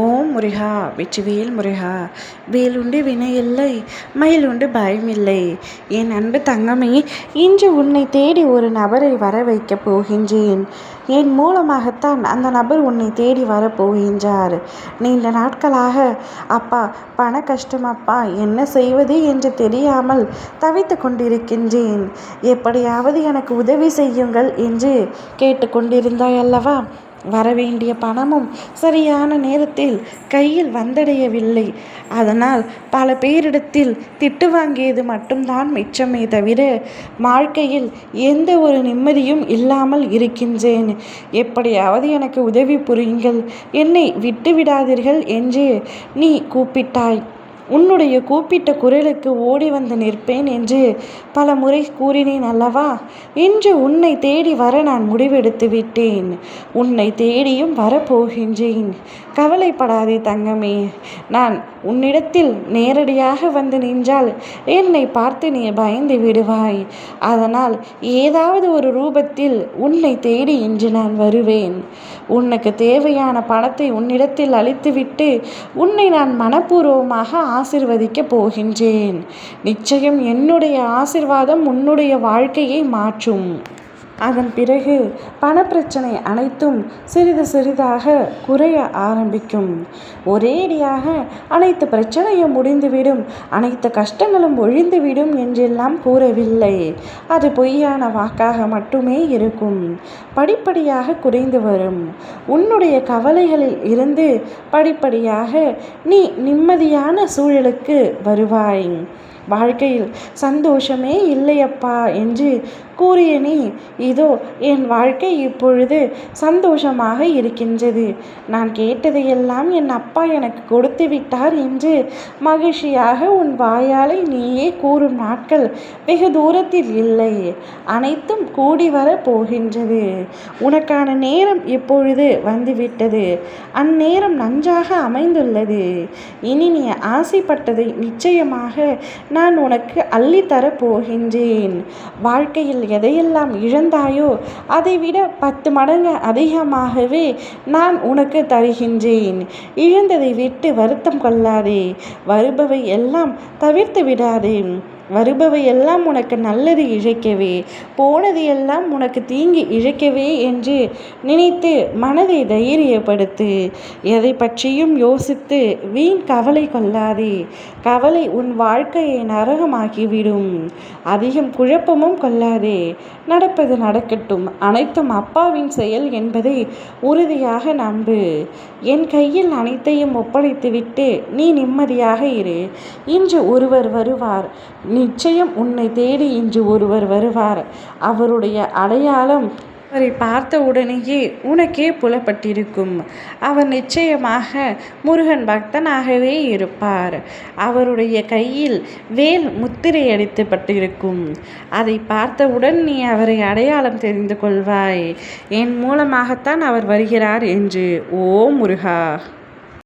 ஓம் முருகா வெற்றிவேல் முருகா வேலுண்டு வினையில்லை மயிலுண்டு பயமில்லை. என் அன்பு தங்கமே இன்று உன்னை தேடி ஒரு நபரை வர வைக்கப் போகின்றேன். என் மூலமாகத்தான் அந்த நபர் உன்னை தேடி வரப்போகின்றார் நீண்ட நாட்களாக அப்பா பண கஷ்டம் அப்பா என்ன செய்வது என்று தெரியாமல் தவித்து கொண்டிருக்கின்றேன். எப்படியாவது எனக்கு உதவி செய்யுங்கள் என்று கேட்டுக்கொண்டிருந்தாய் அல்லவா? வரவேண்டிய பணமும் சரியான நேரத்தில் கையில் வந்தடையவில்லை. அதனால் பல பேரிடத்தில் திட்டு வாங்கியது மட்டும்தான் மிச்சமே தவிர வாழ்க்கையில் எந்த ஒரு நிம்மதியும் இல்லாமல் இருக்கின்றேன். எப்படியாவது எனக்கு உதவி புரியுங்கள். என்னை விட்டு விடாதீர்கள் என்று நீ கூப்பிட்டாய். உன்னுடைய கூப்பிட்ட குரலுக்கு ஓடி வந்து நிற்பேன் என்று பல முறை கூறினேன் அல்லவா? இன்று உன்னை தேடி வர நான் முடிவெடுத்து விட்டேன். உன்னை தேடியும் வரப்போகின்றேன். கவலைப்படாதே தங்கமே. நான் உன்னிடத்தில் நேரடியாக வந்து நின்றால் என்னை பார்த்து நீ பயந்து விடுவாய். அதனால் ஏதாவது ஒரு ரூபத்தில் உன்னை தேடி இன்று நான் வருவேன். உனக்கு தேவையான பணத்தை உன்னிடத்தில் அளித்துவிட்டு உன்னை நான் மனப்பூர்வமாக ஆசிர்வதிக்கப் போகின்றேன். நிச்சயம் என்னுடைய ஆசிர்வாதம் உன்னுடைய வாழ்க்கையை மாற்றும். அதன் பிறகு பணப்பிரச்சனை அனைத்தும் சிறிது சிறிதாக குறைய ஆரம்பிக்கும். ஒரேடியாக அனைத்து பிரச்சனையும் முடிந்துவிடும் அனைத்து கஷ்டங்களும் ஒழிந்துவிடும் என்றெல்லாம் கூறவில்லை. அது பொய்யான வாக்காக மட்டுமே இருக்கும். படிப்படியாக குறைந்து வரும். உன்னுடைய கவலைகளில் இருந்து படிப்படியாக நீ நிம்மதியான சூழலுக்கு வருவாய். வாழ்க்கையில் சந்தோஷமே இல்லையப்பா என்று கூறிய நீ இதோ என் வாழ்க்கை இப்பொழுது சந்தோஷமாக இருக்கின்றது. நான் கேட்டதையெல்லாம் என் அப்பா எனக்கு கொடுத்து விட்டார் என்று மகிழ்ச்சியாக உன் வாயாலை நீயே கூறும் நாட்கள் வெகு தூரத்தில் இல்லை. அனைத்தும் கூடி வர போகின்றது. உனக்கான நேரம் இப்பொழுது வந்துவிட்டது. அந்நேரம் நன்றாக அமைந்துள்ளது. இனி நீ ஆசைப்பட்டதை நிச்சயமாக நான் உனக்கு அள்ளித்தரப் போகின்றேன். வாழ்க்கையில் எதையெல்லாம் இழந்தாயோ அதைவிட பத்து மடங்கு அதிகமாகவே நான் உனக்கு தருகின்றேன். இழந்ததை விட்டு வருத்தம் கொள்ளாதே. வருபவை எல்லாம் தவிர்த்து விடாதே. வருபவை எல்லாம் உனக்கு நல்லது இழைக்கவே போனது எல்லாம் உனக்கு தீங்கி இழைக்கவே என்று நினைத்து மனதை தைரியப்படுத்து. எதை பற்றியும் யோசித்து வீண் கவலை கொள்ளாதே. கவலை உன் வாழ்க்கையை நரகமாக்கிவிடும். அதிகம் குழப்பமும் கொள்ளாதே. நடப்பது நடக்கட்டும். அனைத்தும் அப்பாவின் செயல் என்பதை உறுதியாக நம்பு. என் கையில் அனைத்தையும் ஒப்படைத்துவிட்டு நீ நிம்மதியாக இரு. இன்று ஒருவர் வருவார். நிச்சயம் உன்னை தேடி இன்று ஒருவர் வருவார். அவருடைய அடையாளம் அவரை பார்த்த உடனேயே உனக்கே புலப்பட்டிருக்கும். அவர் நிச்சயமாக முருகன் பக்தனாகவே இருப்பார். அவருடைய கையில் வேல் முத்திரை அடித்துப்பட்டிருக்கும். அதை பார்த்தவுடன் நீ அவரை அடையாளம் தெரிந்து கொள்வாய். என் மூலமாகத்தான் அவர் வருகிறார் என்று. ஓ முருகா!